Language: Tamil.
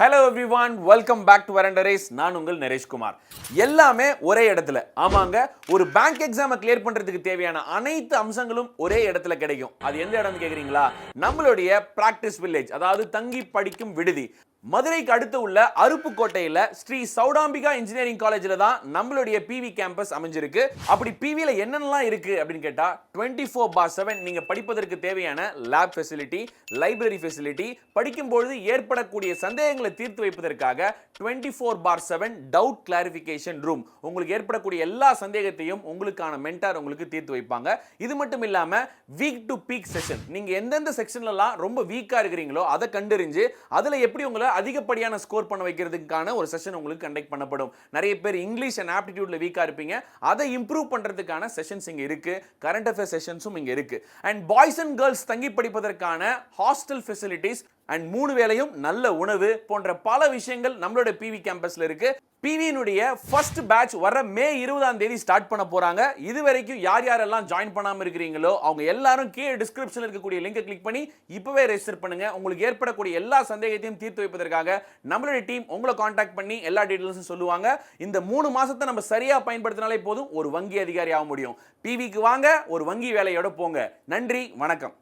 Hello everyone welcome back to வரண்ட ரேஸ் நான் உங்கள் நரேஷ்குமார் எல்லாமே ஒரே இடத்துல. ஆமாங்க ஒரு பேங்க் எக்ஸாமை கிளியர் பண்றதுக்கு தேவையான அனைத்து அம்சங்களும் ஒரே இடத்துல கிடைக்கும். அது எந்த இடம்னு கேக்குறீங்களா? நம்மளுடைய பிராக்டிஸ் வில்லேஜ் அதாவது தங்கி படிக்கும் விடுதி. மதுரைக்கு அடுத்து உள்ள அருப்புக்கோட்டையில் ஸ்ரீ சௌடாம்பிகா இன்ஜினியரிங் காலேஜில் தான் நம்மளுடைய பிவி கேம்பஸ் அமைஞ்சிருக்கு. அப்படி பிவியில் என்னென்னலாம் இருக்குது அப்படின்னு கேட்டால் டுவெண்ட்டி ஃபோர் பார் செவன் நீங்கள் படிப்பதற்கு தேவையான லேப் ஃபெசிலிட்டி லைப்ரரி ஃபெசிலிட்டி படிக்கும்பொழுது ஏற்படக்கூடிய சந்தேகங்களை தீர்த்து வைப்பதற்காக twenty four bar seven doubt clarification room உங்களுக்கு ஏற்படக்கூடிய எல்லா சந்தேகத்தையும் உங்களுக்கான மென்டார் உங்களுக்கு தீர்த்து வைப்பாங்க. இது மட்டும் இல்லாமல் வீக் டு பீக் செஷன் நீங்கள் எந்தெந்த செக்ஷன்லலாம் ரொம்ப வீக்காக இருக்கிறீங்களோ அதை கண்டறிஞ்சு அதில் எப்படி உங்களை அதிகப்படியான ஸ்கோர் பண்ண வைக்கிறதுக்கான ஒரு செஷன் உங்களுக்கு கண்டக்ட் பண்ணப்படும். நிறைய பேர் இங்கிலீஷ் அண்ட் ஆப்டிடியூட்ல வீக்காக இருப்பீங்க. அதை இம்ப்ரூவ் பண்றதுக்கான செஷன்ஸ் இங்க இருக்கு. கரண்ட் அஃபேர் செஷன்ஸும் இங்க இருக்கு. அண்ட் பாய்ஸ் அண்ட் கேர்ள்ஸ் தங்கி படிப்பதற்கான ஹாஸ்டல் ஃபெசிலிட்டிஸ் அண்ட் மூணு வேளையும் நல்ல உணவு போன்ற பல விஷயங்கள் நம்மளோட பிவி கேம்பஸில் இருக்கு. பிவியினுடைய ஃபர்ஸ்ட் பேட்ச் வர மே இருபதாம் தேதி ஸ்டார்ட் பண்ண போகிறாங்க இது வரைக்கும் யார் யாரெல்லாம் ஜாயின் பண்ணாமல் இருக்கிறீங்களோ அவங்க எல்லாரும் கீழே டிஸ்கிரிப்ஷனில் இருக்கக்கூடிய லிங்கை கிளிக் பண்ணி இப்போவே ரெஜிஸ்டர் பண்ணுங்க. உங்களுக்கு ஏற்படக்கூடிய எல்லா சந்தேகத்தையும் தீர்த்து வைப்பதற்காக நம்மளுடைய டீம் உங்களை காண்டாக்ட் பண்ணி எல்லா டீட்டெயில்ஸும் சொல்லுவாங்க. இந்த மூணு மாதத்தை நம்ம சரியாக பயன்படுத்தினாலே போதும் ஒரு வங்கி அதிகாரி ஆக முடியும். பிவிக்கு வாங்க ஒரு வங்கி வேலையோட போங்க. நன்றி வணக்கம்.